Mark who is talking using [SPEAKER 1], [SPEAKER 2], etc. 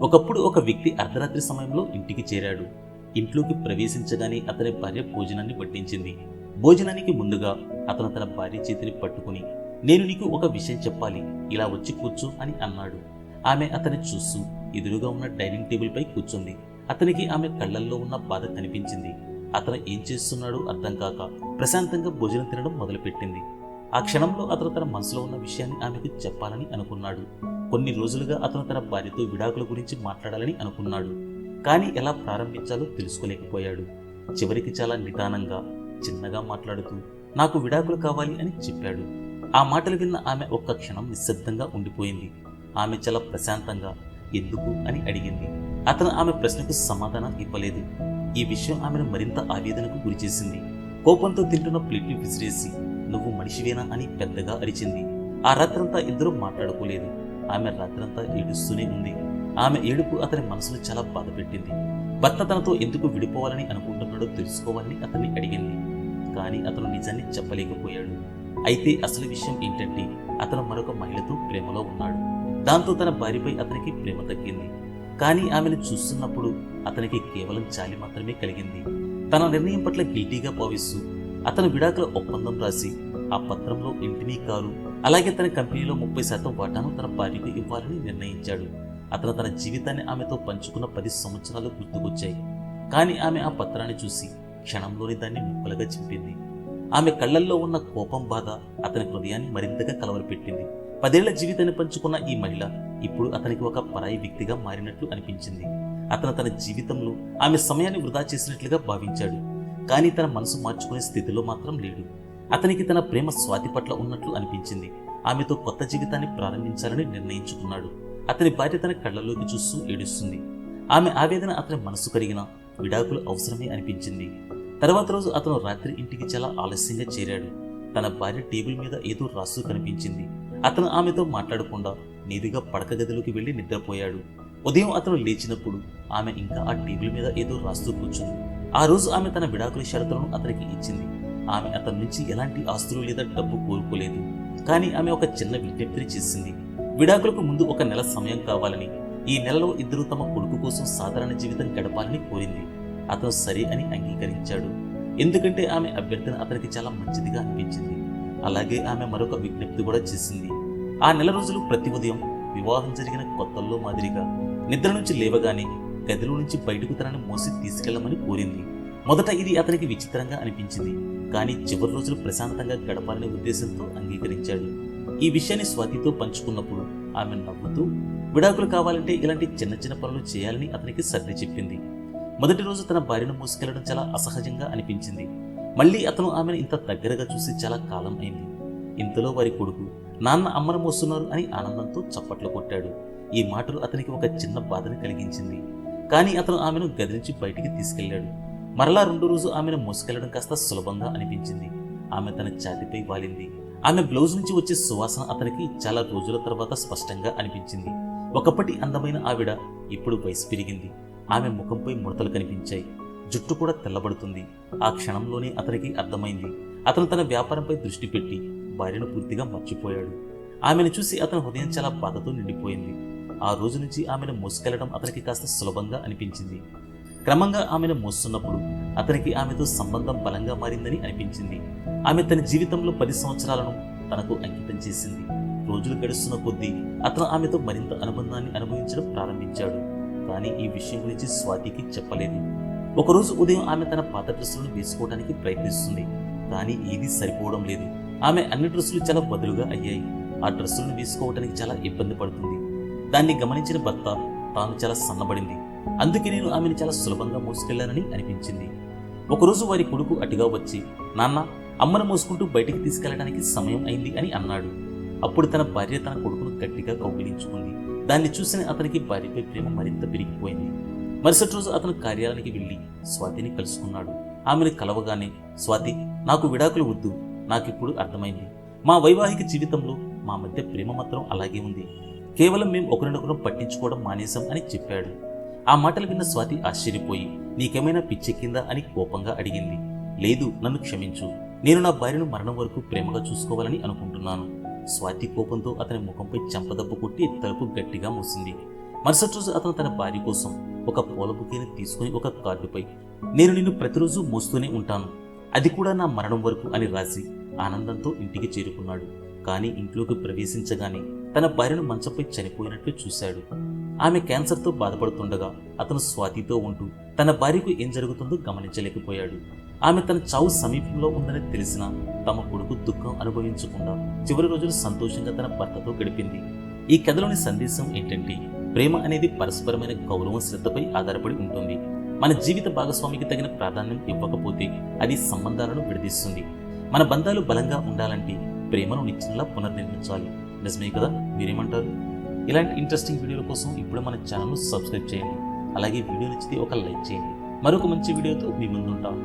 [SPEAKER 1] ఒకప్పుడు ఒక వ్యక్తి అర్ధరాత్రి సమయంలో ఇంటికి చేరాడు. ఇంట్లోకి ప్రవేశించగానే అతని భార్య భోజనాన్ని పట్టించింది భోజనానికి ముందుగా అతను తన భార్య చేతిని పట్టుకుని నేను నీకు ఒక విషయం చెప్పాలి ఇలా వచ్చి కూర్చో అని అన్నాడు. ఆమె అతని చూస్తూ ఎదురుగా ఉన్న డైనింగ్ టేబుల్ పై కూర్చుంది. అతనికి ఆమె కళ్ళల్లో ఉన్న బాధ కనిపించింది. అతను ఏం చేస్తున్నాడో అర్థం కాక ప్రశాంతంగా భోజనం తినడం మొదలుపెట్టింది. ఆ క్షణంలో అతను తన మనసులో ఉన్న విషయాన్ని ఆమెకు చెప్పాలని అనుకున్నాడు. కొన్ని రోజులుగా అతను తన భార్యతో విడాకుల గురించి మాట్లాడాలని అనుకున్నాడు. కానీ ఎలా ప్రారంభించాలో తెలుసుకోలేకపోయాడు. చివరికి చాలా నిదానంగా చిన్నగా మాట్లాడుతూ నాకు విడాకులు కావాలి అని చెప్పాడు. ఆ మాటలు విన్న ఆమె ఒక్క క్షణం నిశ్శబ్దంగా ఉండిపోయింది. ఆమె చాలా ప్రశాంతంగా ఎందుకు? అని అడిగింది. అతను ఆమె ప్రశ్నకు సమాధానం ఇవ్వలేదు. ఈ విషయం ఆమెను మరింత ఆవేదనకు గురిచేసింది కోపంతో తింటున్న ప్లేట్ని విసిరేసి నువ్వు మనిషివేనా? అని పెద్దగా అరిచింది. ఆ రాత్రంతా ఇద్దరూ మాట్లాడుకోలేదు. ఆమె రాత్రంతా ఏడుస్తూనే ఉంది. ఆమె ఏడుపు అతని మనసును చాలా బాధ పెట్టింది. భర్త తనతో ఎందుకు విడిపోవాలని అనుకుంటున్నాడో తెలుసుకోవాలని అతన్ని అడిగింది. కానీ అతను నిజాన్ని చెప్పలేకపోయాడు. అయితే అసలు విషయం ఏంటంటే అతను మరొక మహిళతో ప్రేమలో ఉన్నాడు. దాంతో తన భార్యపై అతనికి ప్రేమ తగ్గింది. కానీ ఆమెను చూస్తున్నప్పుడు అతనికి కేవలం చాలి మాత్రమే కలిగింది. తన నిర్ణయం పట్ల గిల్టీగా భావిస్తూ అతను విడాకుల ఒప్పందం రాసి ఆ పత్రంలో ఇంటిని కారు. అలాగే తన కంపెనీలో ముప్పై శాతం వాటాను తన భార్యకు ఇవ్వాలని నిర్ణయించాడు. అతను తన జీవితాన్ని ఆమెతో పంచుకున్న పది సంవత్సరాలు గుర్తుకొచ్చాయి. కానీ ఆమె ఆ పత్రాన్ని చూసి క్షణంలోనే దాన్ని ముక్కలుగా చింపింది. ఆమె కళ్ళల్లో ఉన్న కోపం బాధ అతని హృదయాన్ని మరింతగా కలవరపెట్టింది. పదేళ్ళ జీవితాన్ని పంచుకున్న ఈ మహిళ ఇప్పుడు అతనికి ఒక పరాయి వ్యక్తిగా మారినట్లు అనిపించింది. అతను తన జీవితంలో ఆమె సమయాన్ని వృధా చేసినట్లుగా భావించాడు. కానీ తన మనసు మార్చుకునే స్థితిలో మాత్రం లేడు. అతనికి తన ప్రేమ స్వాతి పట్ల ఉన్నట్లు అనిపించింది. ఆమెతో కొత్త జీవితాన్ని ప్రారంభించాలని నిర్ణయించుకున్నాడు. అతని భార్య తన కళ్ళలోకి చూస్తూ ఏడుస్తుంది. ఆమె ఆవేదన అతని మనసు కరిగిన విడాకులు అవసరమే అనిపించింది. తర్వాత రోజు అతను రాత్రి ఇంటికి చాలా ఆలస్యంగా చేరాడు. తన భార్య టేబుల్ మీద ఏదో రాస్తూ కనిపించింది. అతను ఆమెతో మాట్లాడకుండా నేరుగా పడక గదిలోకి వెళ్ళి నిద్రపోయాడు. ఉదయం అతను లేచినప్పుడు ఆమె ఇంకా ఆ టేబుల్ మీద ఏదో రాస్తూ కూర్చుంది. ఆ రోజు ఆమె తన విడాకుల షరతులను అతనికి ఇచ్చింది. ఆమె అతని నుంచి ఎలాంటి ఆస్తులు లేదా డబ్బు కోరుకోలేదు కానీ ఆమె ఒక చిన్న విజ్ఞప్తిని చేసింది. విడాకులకు ముందు ఒక నెల సమయం కావాలని ఈ నెలలో ఇద్దరు తమ కొడుకు కోసం సాధారణ జీవితం గడపాలని కోరింది. అతను సరే అని అంగీకరించాడు. ఎందుకంటే ఆమె అభ్యర్థన అతనికి చాలా మంచిదిగా అనిపించింది. అలాగే ఆమె మరొక విజ్ఞప్తి కూడా చేసింది. ఆ నెల రోజులు ప్రతి ఉదయం వివాహం జరిగిన కొత్తల్లో మాదిరిగా నిద్ర నుంచి లేవగానే గదిలో నుంచి బయటకు తనని మోసి తీసుకెళ్ళమని కోరింది. మొదట ఇది అతనికి విచిత్రంగా అనిపించింది. కానీ చివరి రోజులు ప్రశాంతంగా గడపాలనే ఉద్దేశంతో అంగీకరించాడు. ఈ విషయాన్ని స్వాతితో పంచుకున్నప్పుడు ఆమె నవ్వుతూ విడాకులు కావాలంటే ఇలాంటి చిన్న చిన్న పనులు చేయాలని అతనికి సర్ది చెప్పింది. మొదటి రోజు తన భార్యను మోసుకెళ్ళడం చాలా అసహజంగా అనిపించింది. మళ్ళీ అతను ఆమెను ఇంత దగ్గరగా చూసి చాలా కాలం అయింది. ఇంతలో వారి కొడుకు నాన్న అమ్మను మోస్తున్నారు అని ఆనందంతో చప్పట్లు కొట్టాడు. ఈ మాటలు అతనికి ఒక చిన్న బాధను కలిగించింది. కానీ అతను ఆమెను గది నుంచి బయటికి తీసుకెళ్ళాడు మరలా రెండు రోజు ఆమెను మోసుకెళ్ళడం కాస్త సులభంగా అనిపించింది. ఆమె తన ఛాతిపై వాలింది. ఆమె బ్లౌజ్ నుంచి వచ్చే సువాసన అతనికి చాలా రోజుల తర్వాత స్పష్టంగా అనిపించింది. ఒకప్పటి అందమైన ఆవిడ ఇప్పుడు వయసు పెరిగింది. ఆమె ముఖంపై ముడతలు కనిపించాయి. జుట్టు కూడా తెల్లబడుతుంది. ఆ క్షణంలోనే అతనికి అర్థమైంది. అతను తన వ్యాపారంపై దృష్టి పెట్టి భార్యను పూర్తిగా మర్చిపోయాడు. ఆమెను చూసి అతని హృదయం చాలా బాధతో నిండిపోయింది. ఆ రోజు నుంచి ఆమెను మోసుకెళ్ళడం అతనికి కాస్త సులభంగా అనిపించింది. క్రమంగా ఆమెను మోస్తున్నప్పుడు అతనికి ఆమెతో సంబంధం బలంగా మారిందని అనిపించింది. ఆమె తన జీవితంలో పది సంవత్సరాలను తనకు అంకితం చేసింది. రోజులు గడుస్తున్న కొద్దీ అతను ఆమెతో మరింత అనుబంధాన్ని అనుభవించడం ప్రారంభించాడు. కానీ ఈ విషయం గురించి స్వాతికి చెప్పలేదు. ఒకరోజు ఉదయం ఆమె తన పాత డ్రెస్సులను వేసుకోవడానికి ప్రయత్నిస్తుంది. కానీ ఏదీ సరిపోవడం లేదు. ఆమె అన్ని డ్రెస్సులు చాలా బదులుగా అయ్యాయి. ఆ డ్రెస్సులను వేసుకోవడానికి చాలా ఇబ్బంది పడుతుంది. దాన్ని గమనించిన భర్త తాను చాలా సన్నబడింది. అందుకే నేను ఆమెను చాలా సులభంగా మోసుకెళ్ళానని అనిపించింది. ఒకరోజు వారి కొడుకు అటుగా వచ్చి నాన్న అమ్మను మోసుకుంటూ బయటికి తీసుకెళ్ళడానికి సమయం అయింది అని అన్నాడు. అప్పుడు తన భార్య తన కొడుకును గట్టిగా కౌగిలించుకుంది. దాన్ని చూసిన అతనికి భార్యపై ప్రేమ మరింత పెరిగిపోయింది. మరుసటి రోజు అతను కార్యాలయానికి వెళ్ళి స్వాతిని కలుసుకున్నాడు. ఆమెను కలవగానే స్వాతి నాకు విడాకులు వద్దు. నాకిప్పుడు అర్థమైంది. మా వైవాహిక జీవితంలో మా మధ్య ప్రేమ మాత్రం అలాగే ఉంది. కేవలం మేము ఒకరినొకరు పట్టించుకోవడం మానేశాం అని చెప్పాడు. ఆ మాటలు విన్న స్వాతి ఆశ్చర్యపోయి నీకేమైనా పిచ్చెక్కిందా అని కోపంగా అడిగింది. లేదు నన్ను క్షమించు. నేను నా భార్యను మరణం వరకు ప్రేమగా చూసుకోవాలని అనుకుంటున్నాను. స్వాతి కోపంతో అతని ముఖంపై చెంపదెబ్బ కొట్టి తలుపు గట్టిగా మూసింది. మరుసటి రోజు అతను తన భార్య కోసం ఒక పూల బుకేని తీసుకుని ఒక కార్డుపై నేను నిన్ను ప్రతిరోజు మోస్తూనే ఉంటాను. అది కూడా నా మరణం వరకు అని రాసి ఆనందంతో ఇంటికి చేరుకున్నాడు. కానీ ఇంట్లోకి ప్రవేశించగానే తన భార్యను మంచంపై చనిపోయినట్లు చూశాడు. ఆమె క్యాన్సర్తో బాధపడుతుండగా అతను స్వాతితో ఉంటూ తన భార్యకు ఏం జరుగుతుందో గమనించలేకపోయాడు. ఆమె తన చావు సమీపంలో ఉందని తెలిసినా తమ కొడుకు దుఃఖం అనుభవించకుండా చివరి రోజులు సంతోషంగా తన భర్తతో గడిపింది. ఈ కథలోని సందేశం ఏంటంటే ప్రేమ అనేది పరస్పరమైన గౌరవం శ్రద్ధపై ఆధారపడి ఉంటుంది. మన జీవిత భాగస్వామికి తగిన ప్రాధాన్యం ఇవ్వకపోతే అది సంబంధాలను విడదీస్తుంది. మన బంధాలు బలంగా ఉండాలంటే ప్రేమను నిత్యంలా పునర్నిర్మించాలి. నిజమే కదా? మీరేమంటారు? ఇలాంటి ఇంట్రెస్టింగ్ వీడియోల కోసం ఇప్పుడు మన ఛానల్ను సబ్స్క్రైబ్ చేయండి. అలాగే వీడియో నచ్చితే ఒక లైక్ చేయండి. మరొక మంచి వీడియోతో మీ ముందుంటాం.